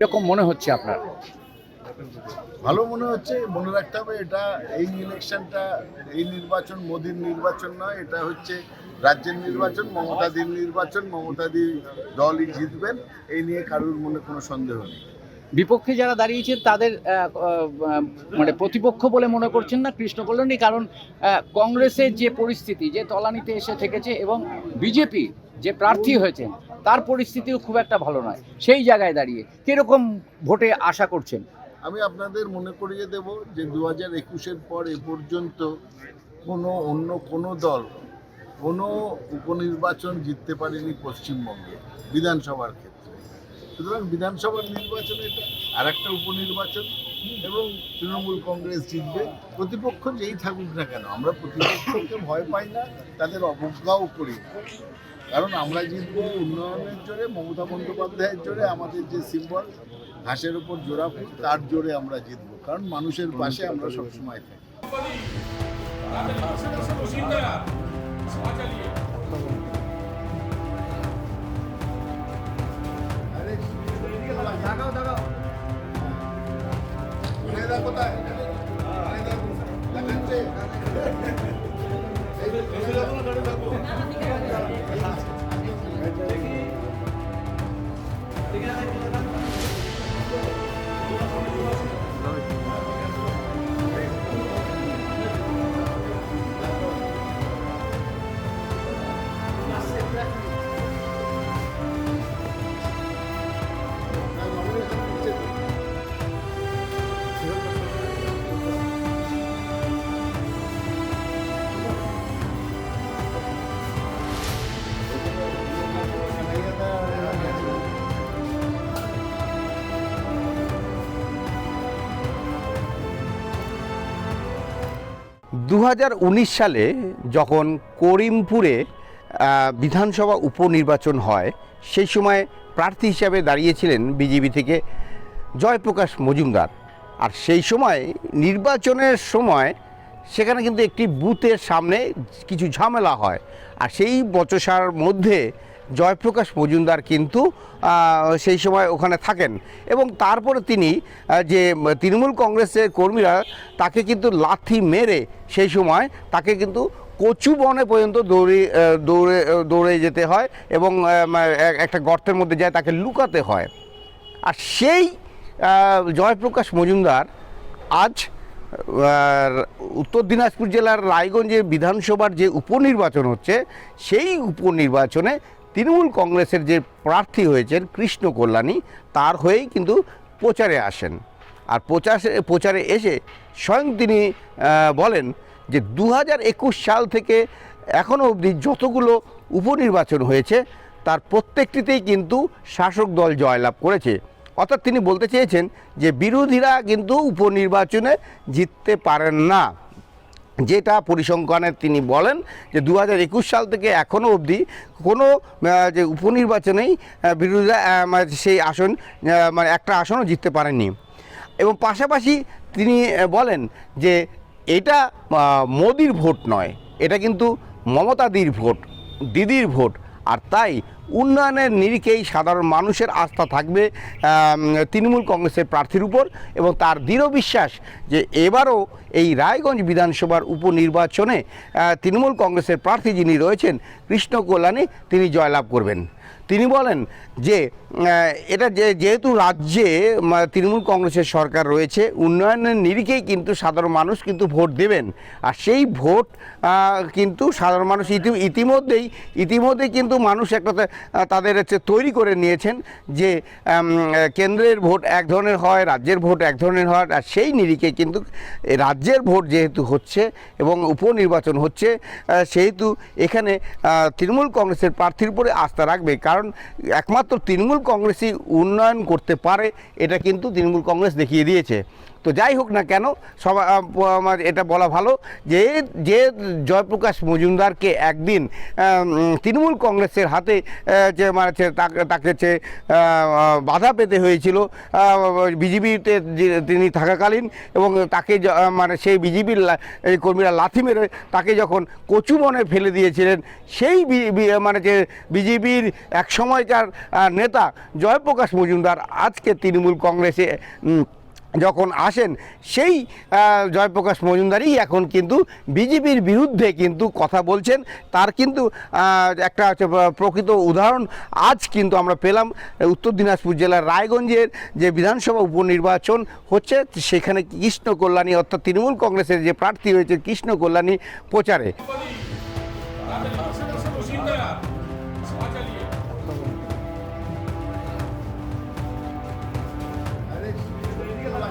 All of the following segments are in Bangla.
এরকম মনে হচ্ছে আপনার? ভালো মনে হচ্ছে মনে রাখতে হবে এটা এই ইলেকশনটা এই নির্বাচন মোদির নির্বাচন নয় এটা হচ্ছে রাজ্যের নির্বাচন মমতাদির নির্বাচন মমতাদি দলই জিতবেন এই নিয়ে কারোর মনে কোনো সন্দেহ নেই। বিপক্ষে যারা দাঁড়িয়েছেন তাদের মানে প্রতিপক্ষ বলে মনে করছেন না কৃষ্ণ কল্যাণী কারণ কংগ্রেসের যে পরিস্থিতি যে তলানিতে এসে থেকেছে এবং বিজেপি যে প্রার্থী হয়েছেন তার পরিস্থিতিও খুব একটা ভালো নয়। সেই জায়গায় দাঁড়িয়ে কীরকম ভোটে আশা করছেন? আমি আপনাদের মনে করিয়ে দেব যে দু হাজার একুশের পর এ পর্যন্ত কোনো অন্য কোনো দল কোনো উপনির্বাচন জিততে পারেনি পশ্চিমবঙ্গে, বিধানসভার ক্ষেত্রে। সুতরাং বিধানসভার নির্বাচন এটা আর একটা উপনির্বাচন এবং তৃণমূল কংগ্রেস জিতবে। প্রতিপক্ষ যেই থাকুক না কেন, আমরা প্রতিপক্ষকে ভয় পাই না, তাদের অবজ্ঞাও করি। কারণ আমরা জিতবো উন্নয়নের জোরে, মমতা বন্দ্যোপাধ্যায়ের জোরে, আমাদের যে সিম্বল ঘাসের উপর জোড়া ফুল, তার জোরে আমরা জিতবো। কারণ মানুষের পাশে আমরা সবসময় থাকি। কোথায় দু হাজার উনিশ সালে যখন করিমপুরে বিধানসভা উপনির্বাচন হয়, সেই সময় প্রার্থী হিসাবে দাঁড়িয়েছিলেন বিজেপি থেকে জয়প্রকাশ মজুমদার। আর সেই সময় নির্বাচনের সময় সেখানে কিন্তু একটি বুথের সামনে কিছু ঝামেলা হয়। আর সেই বচসার মধ্যে জয়প্রকাশ মজুমদার কিন্তু সেই সময় ওখানে থাকেন। এবং তারপরে তিনি যে তৃণমূল কংগ্রেসের কর্মীরা, তাকে কিন্তু লাথি মেরে সেই সময় তাকে কিন্তু কচু বনে পর্যন্ত দৌড়ে দৌড়ে দৌড়ে যেতে হয় এবং একটা গর্তের মধ্যে যায় তাকে লুকাতে হয়। আর সেই জয়প্রকাশ মজুমদার আজ উত্তর দিনাজপুর জেলার রায়গঞ্জে বিধানসভার যে উপনির্বাচন হচ্ছে, সেই উপনির্বাচনে তৃণমূল কংগ্রেসের যে প্রার্থী হয়েছেন কৃষ্ণ কল্যাণী, তার হয়েই কিন্তু প্রচারে আসেন। আর প্রচারে প্রচারে এসে স্বয়ং তিনি বলেন যে দু হাজার একুশ সাল থেকে এখনও অবধি যতগুলো উপনির্বাচন হয়েছে, তার প্রত্যেকটিতেই কিন্তু শাসক দল জয়লাভ করেছে। অর্থাৎ তিনি বলতে চেয়েছেন যে বিরোধীরা কিন্তু উপনির্বাচনে জিততে পারেন না। যেটা পরিসংখ্যানে তিনি বলেন যে দু হাজার একুশ সাল থেকে এখনও অবধি কোনো যে উপনির্বাচনেই বিরোধীরা মানে সেই আসন মানে একটা আসনও জিততে পারেননি। এবং পাশাপাশি তিনি বলেন যে এটা মোদির ভোট নয়, এটা কিন্তু মমতাদির ভোট, দিদির ভোট। আর তাই উন্নয়নের নিরিখেই সাধারণ মানুষের আস্থা থাকবে তৃণমূল কংগ্রেসের প্রার্থীর উপর এবং তার দৃঢ় বিশ্বাস যে এবারও এই রায়গঞ্জ বিধানসভার উপনির্বাচনে তৃণমূল কংগ্রেসের প্রার্থী যিনি রয়েছেন, কৃষ্ণ কল্যাণী, তিনি জয়লাভ করবেন। তিনি বলেন যে এটা যে যেহেতু রাজ্যে তৃণমূল কংগ্রেসের সরকার রয়েছে, উন্নয়নের নিরিখেই কিন্তু সাধারণ মানুষ কিন্তু ভোট দেবেন। আর সেই ভোট কিন্তু সাধারণ মানুষ ইতি ইতিমধ্যেই ইতিমধ্যেই কিন্তু মানুষ একটা তাদের হচ্ছে তৈরি করে নিয়েছেন যে কেন্দ্রের ভোট এক ধরনের হয়, রাজ্যের ভোট এক ধরনের হয়, আর সেই নিরিখে কিন্তু রাজ্যের ভোট যেহেতু হচ্ছে এবং উপনির্বাচন হচ্ছে সেহেতু এখানে তৃণমূল কংগ্রেসের প্রার্থীর উপরে আস্থা রাখবে। কারণ একমাত্র তৃণমূল কংগ্রেসই উন্নয়ন করতে পারে, এটা কিন্তু তৃণমূল কংগ্রেস দেখিয়ে দিয়েছে। তো যাই হোক না কেন সবাই এটা বলা ভালো যে যে জয়প্রকাশ মজুমদারকে একদিন তৃণমূল কংগ্রেসের হাতে যে মানে তাকে হচ্ছে বাধা পেতে হয়েছিল বিজেপিতে তিনি থাকাকালীন এবং তাকে মানে সেই বিজেপির কর্মীরা লাথি মেরে তাকে যখন কচু মনে ফেলে দিয়েছিলেন, সেই মানে যে বিজেপির এক সময়কার নেতা জয়প্রকাশ মজুমদার আজকে তৃণমূল কংগ্রেসে যখন আসেন, সেই জয়প্রকাশ মজুমদারই এখন কিন্তু বিজেপির বিরুদ্ধে কিন্তু কথা বলছেন। তার কিন্তু একটা হচ্ছে প্রকৃত উদাহরণ আজ কিন্তু আমরা পেলাম, উত্তর দিনাজপুর জেলার রায়গঞ্জের যে বিধানসভা উপনির্বাচন হচ্ছে, সেখানে কৃষ্ণ কল্যাণী, অর্থাৎ তৃণমূল কংগ্রেসের যে প্রার্থী হয়েছে কৃষ্ণ কল্যাণী প্রচারে।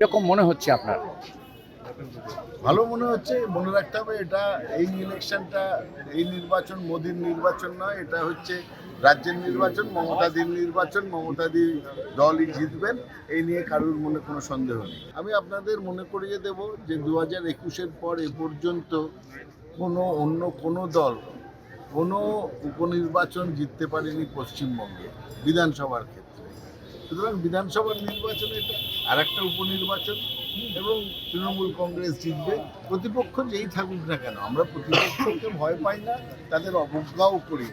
এরকম মনে হচ্ছে আপনার? ভালো মনে হচ্ছে, মনে রাখতে হবে এটা এই ইলেকশনটা, এই নির্বাচন মোদির নির্বাচন নয়, এটা হচ্ছে রাজ্যের নির্বাচন মমতাদির নির্বাচন মমতাদি দলই জিতবেন, এই নিয়ে কারোর মনে কোনো সন্দেহ নেই। আমি আপনাদের মনে করিয়ে দেব যে দু হাজার একুশের পর এ পর্যন্ত কোনো অন্য কোনো দল কোনো উপনির্বাচন জিততে পারেনি পশ্চিমবঙ্গে, বিধানসভার ক্ষেত্রে। সুতরাং বিধানসভার নির্বাচনে এটা আর একটা উপনির্বাচন এবং তৃণমূল কংগ্রেস জিতবে। প্রতিপক্ষ যেই থাকুক না কেন, আমরা প্রতিপক্ষকে ভয় পাই না, তাদের অবজ্ঞাও করি